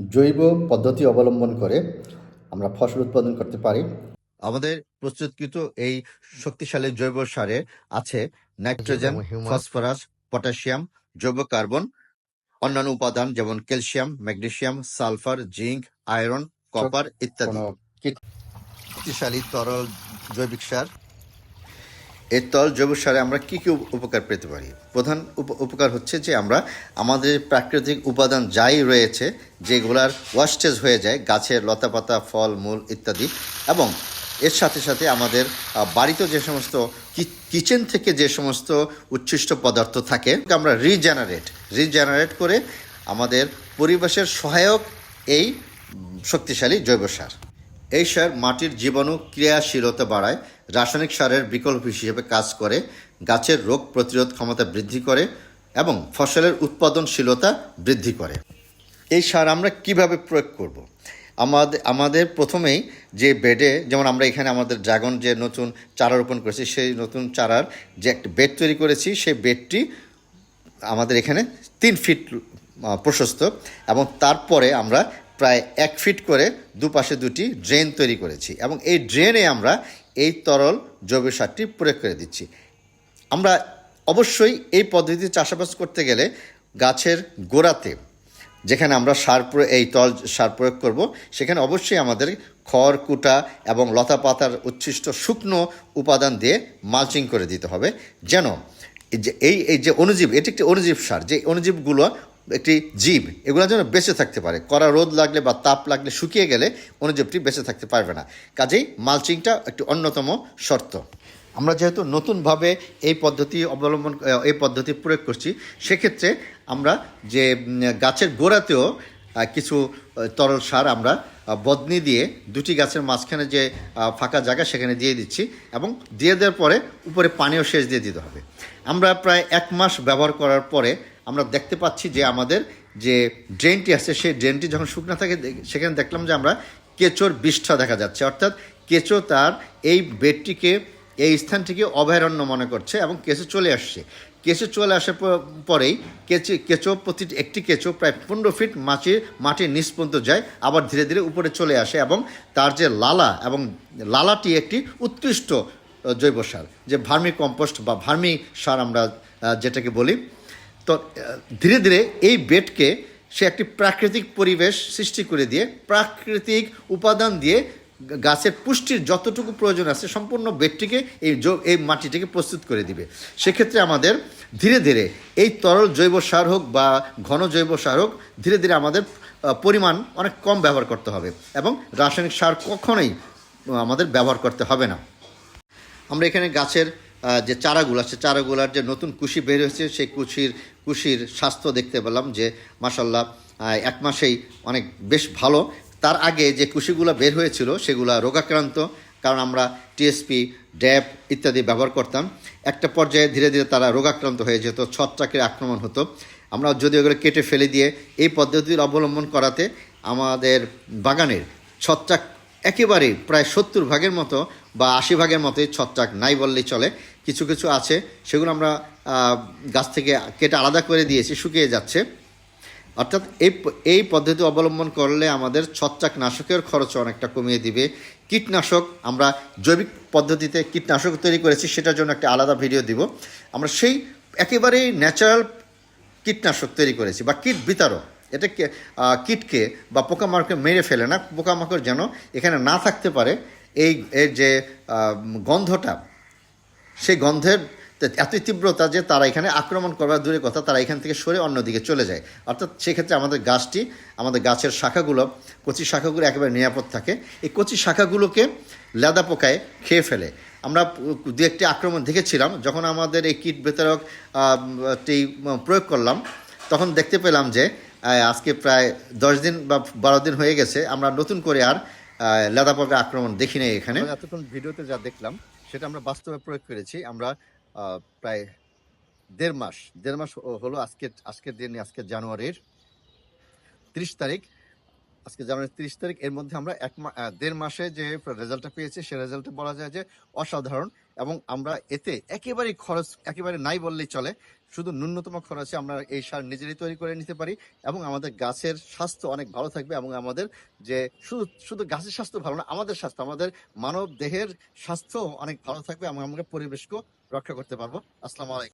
জৈব পদ্ধতি অবলম্বন করে আমরা ফসল উৎপাদন করতে পারি। আমাদের প্রস্তুতকৃত এই শক্তিশালী জৈব সারে আছে নাইট্রোজেন ফসফরাস পটাশিয়াম জৈব কার্বন অন্যান্য উপাদান যেমন calcium magnesium sulphur zinc iron copper ইত্যাদি। শক্তিশালী তরল জৈবিক সার। এই তল জৈব সারে আমরা কি কি উপ- উপকার পেতে পারি? প্রধান উপ- উপকার হচ্ছে যে আমরা আমাদের প্রাকৃতিক উপাদান যাই রয়েছে, যেগুলার ওয়াস্টেজ হয়ে যায়, গাছের লতাপাতা, ফল, মূল ইত্যাদি, এবং এর সাথে সাথে আমাদের বাড়িতে যে সমস্ত কিচেন থেকে যে সমস্ত উচ্ছিষ্ট পদার্থ থাকে আমরা রিজেনারেট রিজেনারেট করে আমাদের পরিবেশের সহায়ক এই শক্তিশালী জৈব সার। এই সার মাটির জীবাণু ক্রিয়াশীলতা বাড়ায়, রাসায়নিক সারের বিকল্প হিসেবে কাজ করে, গাছের রোগ প্রতিরোধ ক্ষমতা বৃদ্ধি করে এবং ফসলের উৎপাদনশীলতা বৃদ্ধি করে এই সার আমরা কীভাবে প্রয়োগ করব। আমাদের আমাদের প্রথমেই যে বেডে যেমন আমরা এখানে আমাদের ড্রাগন যে নতুন চারা রোপণ করেছি, সেই নতুন চারার যে একটা বেড তৈরি করেছি, সেই বেডটি আমাদের এখানে তিন ফিট প্রশস্ত এবং তারপরে আমরা প্রায় এক ফিট করে দুপাশে দুটি ড্রেন তৈরি করেছি এবং এই ড্রেনে আমরা এই তরল জৈব সারটি প্রয়োগ করে দিচ্ছি। আমরা অবশ্যই এই পদ্ধতিতে চাষাবাদ করতে গেলে গাছের গোড়াতে যেখানে আমরা সার প্রয়োগ- এই তল সার প্রয়োগ করব, সেখানে অবশ্যই আমাদের খড়, কুটা এবং লতা পাতার উচ্ছিষ্ট শুকনো উপাদান দিয়ে মালচিং করে দিতে হবে। যেন এই এই যে অণুজীব, এটি একটি অণুজীব সার, যে অণুজীবগুলো একটি জীব, এগুলো যেন বেঁচে থাকতে পারে। কড়া রোদ লাগলে বা তাপ লাগলে শুকিয়ে গেলে অণুজীবটি বেঁচে থাকতে পারবে না। কাজেই মালচিংটা একটি অন্যতম শর্ত। আমরা যেহেতু নতুনভাবে এই পদ্ধতি অবলম্বন, এই পদ্ধতি প্রয়োগ করছি, সেক্ষেত্রে আমরা যে গাছের গোড়াতেও কিছু তরল সার আমরা বদনি দিয়ে দুটি গাছের মাঝখানে যে ফাঁকা জায়গা সেখানে দিয়ে দিচ্ছি এবং দিয়ে দেওয়ার পরে উপরে পানিও সেচ দিয়ে দিতে হবে। আমরা প্রায় এক মাস ব্যবহার করার পরে আমরা দেখতে পাচ্ছি যে আমাদের যে ড্রেনটি আছে, সেই ড্রেনটি যখন শুকনো থাকে সেখানে দেখলাম যে আমরা কেঁচোর বিষ্ঠা দেখা যাচ্ছে। অর্থাৎ কেঁচো তার এই বেডটিকে, এই স্থানটিকে অভয়ারণ্য মনে করছে এবং কেঁচো চলে আসছে। কেঁচো চলে আসার পরেই কেঁচো কেঁচো প্রতি একটি কেঁচো প্রায় পনেরো ফিট মাটির মাটির নিচ পর্যন্ত যায়, আবার ধীরে ধীরে উপরে চলে আসে এবং তার যে লালা এবং লালাটি একটি উৎকৃষ্ট জৈব সার, যে ভার্মি কম্পোস্ট বা ভার্মি সার আমরা যেটাকে বলি। তো ধীরে ধীরে এই বেডকে সে একটি প্রাকৃতিক পরিবেশ সৃষ্টি করে দিয়ে, প্রাকৃতিক উপাদান দিয়ে গাছের পুষ্টির যতটুকু প্রয়োজন আছে, সম্পূর্ণ বেডটিকে এই এই মাটিটিকে প্রস্তুত করে দিবে। সেক্ষেত্রে আমাদের ধীরে ধীরে এই তরল জৈব সার হোক বা ঘন জৈব সার হোক, ধীরে ধীরে আমাদের পরিমাণ অনেক কম ব্যবহার করতে হবে এবং রাসায়নিক সার কখনোই আমাদের ব্যবহার করতে হবে না। আমরা এখানে গাছের যে চারাগুলো আছে, চারাগুলার যে নতুন কুশি বের হয়েছে, সেই কুশির কুশির স্বাস্থ্য দেখতে পেলাম যে মাসাল্লাহ এক মাসেই অনেক বেশ ভালো। তার আগে যে কুশিগুলো বের হয়েছিল, সেগুলো রোগাক্রান্ত, কারণ আমরা টিএসপি ড্যাপ ইত্যাদি ব্যবহার করতাম। একটা পর্যায়ে ধীরে ধীরে তারা রোগাক্রান্ত হয়ে যেত, ছত্রাকের আক্রমণ হতো। আমরা যদি ওগুলো কেটে ফেলে দিয়ে এই পদ্ধতির অবলম্বন করাতে আমাদের বাগানের ছত্রাক একেবারেই প্রায় সত্তর ভাগের মতো বা আশি ভাগের মতোই ছত্রাক নাই বললেই চলে। কিছু কিছু আছে, সেগুলো আমরা গাছ থেকে কেটে আলাদা করে দিয়েছি, শুকিয়ে যাচ্ছে। অর্থাৎ এই এই পদ্ধতি অবলম্বন করলে আমাদের ছত্রাক নাশকের খরচ অনেকটা কমিয়ে দিবে। কীটনাশক, আমরা জৈবিক পদ্ধতিতে কীটনাশক তৈরি করেছি, সেটার জন্য একটা আলাদা ভিডিও দিব। আমরা সেই একেবারেই ন্যাচারাল কীটনাশক তৈরি করেছি, বা কীট বিতারক এটা কীটকে বা পোকামাকড়কে মেরে ফেলে না, পোকামাকড় যেন এখানে না থাকতে পারে। এই, এর যে গন্ধটা সেই গন্ধের এতই তীব্রতা যে তারা এখানে আক্রমণ করবার দূরের কথা, তারা এখান থেকে সরে অন্যদিকে চলে যায়। অর্থাৎ সেক্ষেত্রে আমাদের গাছটি, আমাদের গাছের শাখাগুলো, কচি শাখাগুলো একেবারে নিরাপদ থাকে। এই কচি শাখাগুলোকে লেদা পোকায় খেয়ে ফেলে। আমরা দু একটি আক্রমণ দেখেছিলাম, যখন আমাদের এই কীট বেতারক প্রয়োগ করলাম, তখন দেখতে পেলাম যে আজকে প্রায় দশ দিন বা বারো দিন হয়ে গেছে, আমরা নতুন করে আর লেদা পোকা আক্রমণ দেখি নাই এখানে। এতক্ষণ ভিডিওতে যা দেখলাম সেটা আমরা বাস্তবে প্রয়োগ করেছি। আমরা প্রায় দেড় মাস দেড় মাস হলো আজকে, আজকের দিন আজকে জানুয়ারির ত্রিশ তারিখ। আজকে জানুয়ারির ত্রিশ তারিখ, এর মধ্যে আমরা এক দেড় মাসে যে রেজাল্টটা পেয়েছি, সে রেজাল্টে বলা যায় যে অসাধারণ এবং আমরা এতে একেবারে খরচ, একেবারে নাই বললেই চলে। শুধু ন্যূনতম খরচে আমরা এই সার নিজেরই তৈরি করে নিতে পারি এবং আমাদের গাছের স্বাস্থ্য অনেক ভালো থাকবে এবং আমাদের যে শুধু শুধু গাছের স্বাস্থ্য ভালো না, আমাদের স্বাস্থ্য, আমাদের মানব দেহের স্বাস্থ্য অনেক ভালো থাকবে এবং আমরা পরিবেশকেও রক্ষা করতে পারব। আসসালামু আলাইকুম।